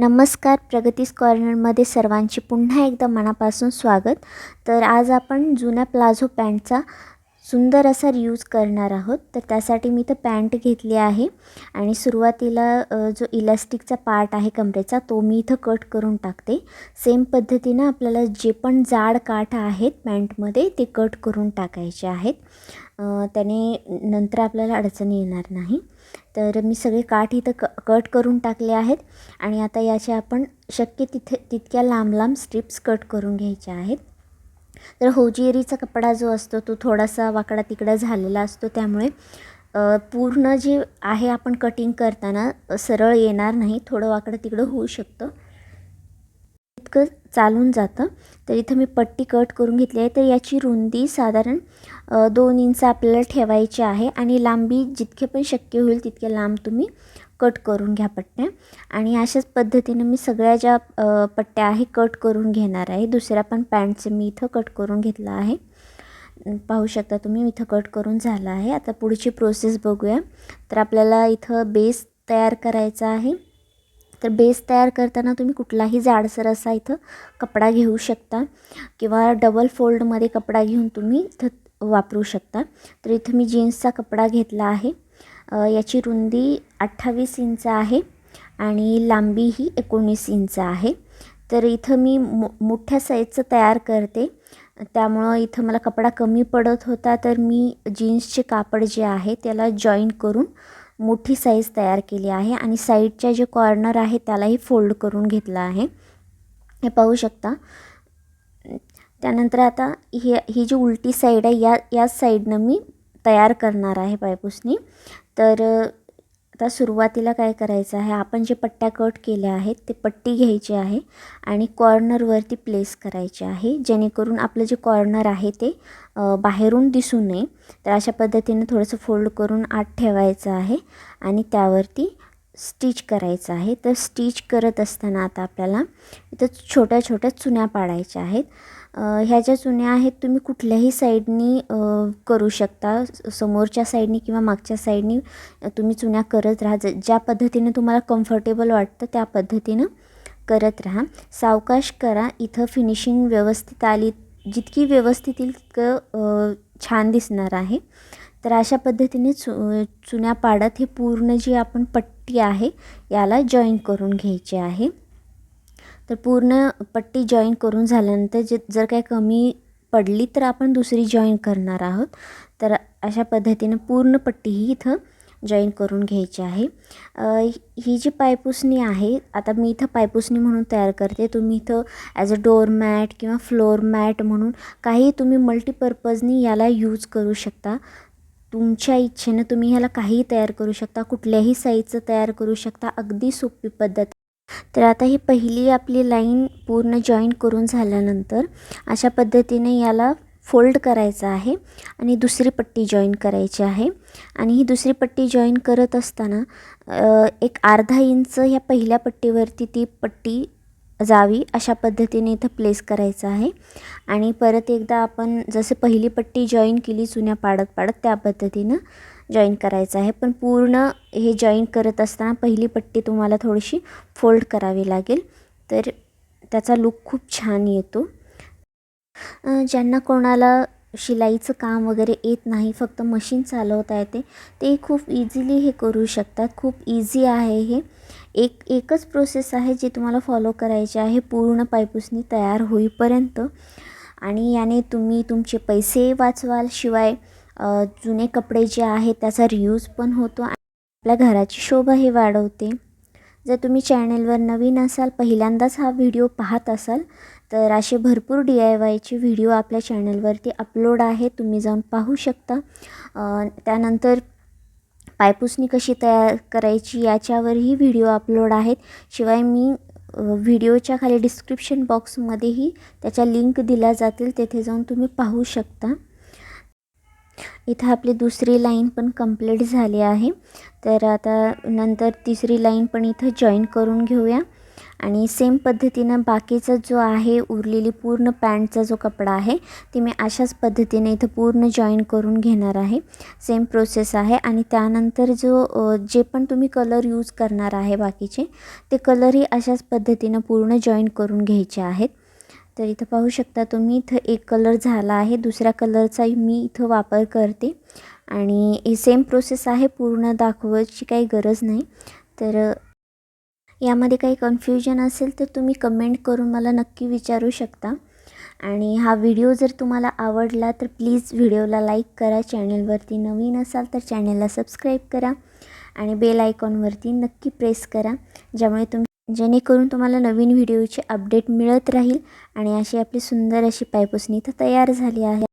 नमस्कार प्रगतीस कॉर्नरमध्ये सर्वांचे पुन्हा एकदा मनापासून स्वागत. तर आज आपण जुन्या प्लाझो पॅन्टचा सुंदर असा रियूज करणार आहोत. तर त्यासाठी मी तर पॅन्ट घेतली आहे. आणि सुरुवातीला जो इलास्टिकचा पार्ट आहे कमरेचा तो मी इथं कट करून टाकते. सेम पद्धतीनं आपल्याला जे पण जाड काठ आहेत पॅन्टमध्ये ते कट करून टाकायचे आहेत. त्याने नंतर आपल्याला अडचणी येणार नाही. तर मी सगळे काठ इथं क कट करून टाकले आहेत. आणि आता याचे आपण शक्य तिथे तितक्या लांब लांब स्ट्रिप्स कट करून घ्यायच्या आहेत. तर होजियरीचा कपडा जो असतो तो थोडासा वाकडा तिकडा झालेला असतो. त्यामुळे पूर्ण जे आहे आपण कटिंग करताना सरळ येणार नाही. थोडं वाकडं तिकडं होऊ शकतं. इतकं चालून जातं. तर इथं मी पट्टी कट करून घेतली आहे. तर याची रुंदी साधारण दोन इंच आपल्याला ठेवायची आहे. आणि लांबी जितके पण शक्य होईल तितके लांब तुम्ही कट करून घ्या पट्ट्या. आणि अशाच पद्धतीनं मी सगळ्या ज्या पट्ट्या आहे कट करून घेणार आहे. दुसऱ्या पण पॅन्टचं मी इथं कट करून घेतलं आहे. पाहू शकता तुम्ही इथं कट करून झालं आहे. आता पुढची प्रोसेस बघूया. तर आपल्याला इथं बेस तयार करायचा आहे. तर बेस तयार करताना तुम्ही कुठलाही जाडसर असा इथं कपडा घेऊ शकता. किंवा डबल फोल्डमध्ये कपडा घेऊन तुम्ही इथं वापरू शकता. तर इथं मी जीन्सचा कपडा घेतला आहे. याची रुंदी अठ्ठावीस इंच आहे आणि लांबी ही एकोणीस इंच आहे. तर इथं मी मो मोठ्या साईजचं तयार करते. त्यामुळं इथं मला कपडा कमी पडत होता तर मी जीन्सचे कापड जे आहे त्याला जॉईन करून मोठी साईज तयार केली आहे आणि साईडच्या जे कॉर्नर आहे त्यालाही फोल्ड करून घेतलं आहे. हे पाहू शकता. त्यानंतर आता ही ही जी उलटी साईड आहे या याच साईडनं मी तयार करणार आहे पायपुसनी. तर आता सुरुवातीला काय करायचं आहे? आपण जे पट्ट्या कट केल्या आहेत ते पट्टी घ्यायची आहे आणि कॉर्नरवरती प्लेस करायची आहे. जेणेकरून आपलं जे कॉर्नर आहे ते बाहेरून दिसू नये. तर अशा पद्धतीने थोडंसं फोल्ड करून आत ठेवायचं आहे आणि त्यावरती स्टिच करायचं आहे. तर स्टिच करत असताना आता आपल्याला इथं छोट्या छोट्या चुन्या पाडायच्या आहेत. ह्या ज्या चुन्या आहेत तुम्ही कुठल्याही साईडनी करू शकता. समोरच्या साईडनी किंवा मागच्या साईडनी तुम्ही चुन्या करत राहा. ज ज्या पद्धतीने तुम्हाला कम्फर्टेबल वाटतं त्या पद्धतीनं करत राहा. सावकाश करा. इथं फिनिशिंग व्यवस्थित आली जितकी व्यवस्थित येईल तितकं छान दिसणार आहे. तर अशा पद्धतीने चु चुन्या पाडत हे पूर्ण जी आपण पट्टी आहे याला जॉईन करून घ्यायची आहे. तर पूर्ण पट्टी जॉईन करून झाल्यानंतर जे जर काय कमी पडली तर आपण दुसरी जॉईन करणार आहोत. तर अशा पद्धतीनं पूर्ण पट्टी ही इथं जॉईन करून घ्यायची आहे. ही जी पायपुसणी आहे आता मी इथं पायपुसणी म्हणून तयार करते. तुम्ही इथं ॲज अ डोअर मॅट किंवा फ्लोअर मॅट म्हणून काही तुम्ही मल्टीपर्पजनी याला यूज करू शकता. तुमच्या इच्छेनं तुम्ही ह्याला काहीही तयार करू शकता कुठल्याही साईजचं तयार करू शकता अगदी सोपी पद्धत. तर आता ही पहिली आपली लाईन पूर्ण जॉईन करून झाल्यानंतर अशा पद्धतीने याला फोल्ड करायचं आहे आणि दुसरी पट्टी जॉईन करायची आहे. आणि ही दुसरी पट्टी जॉईन करत असताना एक अर्धा इंच ह्या पहिल्या पट्टीवरती ती पट्टी जावी अशा पद्धतीने इथं प्लेस करायचं आहे. आणि परत एकदा आपण जसे पहिली पट्टी जॉईन केली चुन्या पाडत पाडत त्या पद्धतीनं जॉईन करायचं आहे. पण पूर्ण हे जॉईन करत असताना पहिली पट्टी तुम्हाला थोडीशी फोल्ड करावी लागेल. तर त्याचा लुक खूप छान येतो. ज्यांना कोणाला शिलाईचं काम वगैरे येत नाही फक्त मशीन चालवता येते. ते खूप इझिली हे करू शकतात. खूप इझी आहे हे. एक एकच प्रोसेस आहे जी तुम्हाला फॉलो करायची आहे. पूर्ण पायपुसणी तयार होईपर्यंत. आणि याने तुम्ही तुमचे पैसे वाचवाल. शिवाय जुने कपडे जे आहेत त्याचा रियूज पण होतो आणि आपल्या घराची शोभाही वाढवते. जर तुम्ही चॅनलवर नवीन असाल पहिल्यांदाच हा व्हिडिओ पाहत असाल तर असे भरपूर डी आय वायचे व्हिडिओ आपल्या चॅनलवरती अपलोड आहे तुम्ही जाऊन पाहू शकता. त्यानंतर पायपुसणी कशी तयार करायची याच्यावरही व्हिडिओ अपलोड आहेत. शिवाय मी व्हिडिओच्या खाली डिस्क्रिप्शन बॉक्समध्येही त्याच्या लिंक दिल्या जातील तेथे जाऊन तुम्ही पाहू शकता. इथं आपली दुसरी लाईन पण कंप्लीट झाली आहे. तर आता नंतर तिसरी लाईन पण इथं जॉईन करून घेऊया. आणि सेम पद्धतीनं बाकीचा जो आहे उरलेली पूर्ण पॅन्टचा जो कपडा आहे ती मी अशाच पद्धतीने इथं पूर्ण जॉईन करून घेणार आहे. सेम प्रोसेस आहे. आणि त्यानंतर जो जे पण तुम्ही कलर यूज करणार आहे बाकीचे ते कलरही अशाच पद्धतीनं पूर्ण जॉईन करून घ्यायचे आहेत. तर इथं पाहू शकता तुम्ही इथं एक कलर झाला आहे. दुसऱ्या कलरचा मी इथं वापर करते. आणि हे सेम प्रोसेस आहे पूर्ण दाखवायची काही गरज नाही. तर यामध्ये काही कन्फ्युजन असेल तर तुम्ही कमेंट करून मला नक्की विचारू शकता. आणि हा व्हिडिओ जर तुम्हाला आवडला तर प्लीज व्हिडिओला लाईक करा. चॅनलवरती नवीन असाल तर चॅनलला सबस्क्राईब करा. आणि बेल आयकॉनवरती नक्की प्रेस करा. ज्यामुळे तुम जेणेकरून तुम्हाला नवीन व्हिडिओचे अपडेट मिळत राहील आणि अशी आपली सुंदर अशी पायपुसणी इथं तयार झाली आहे.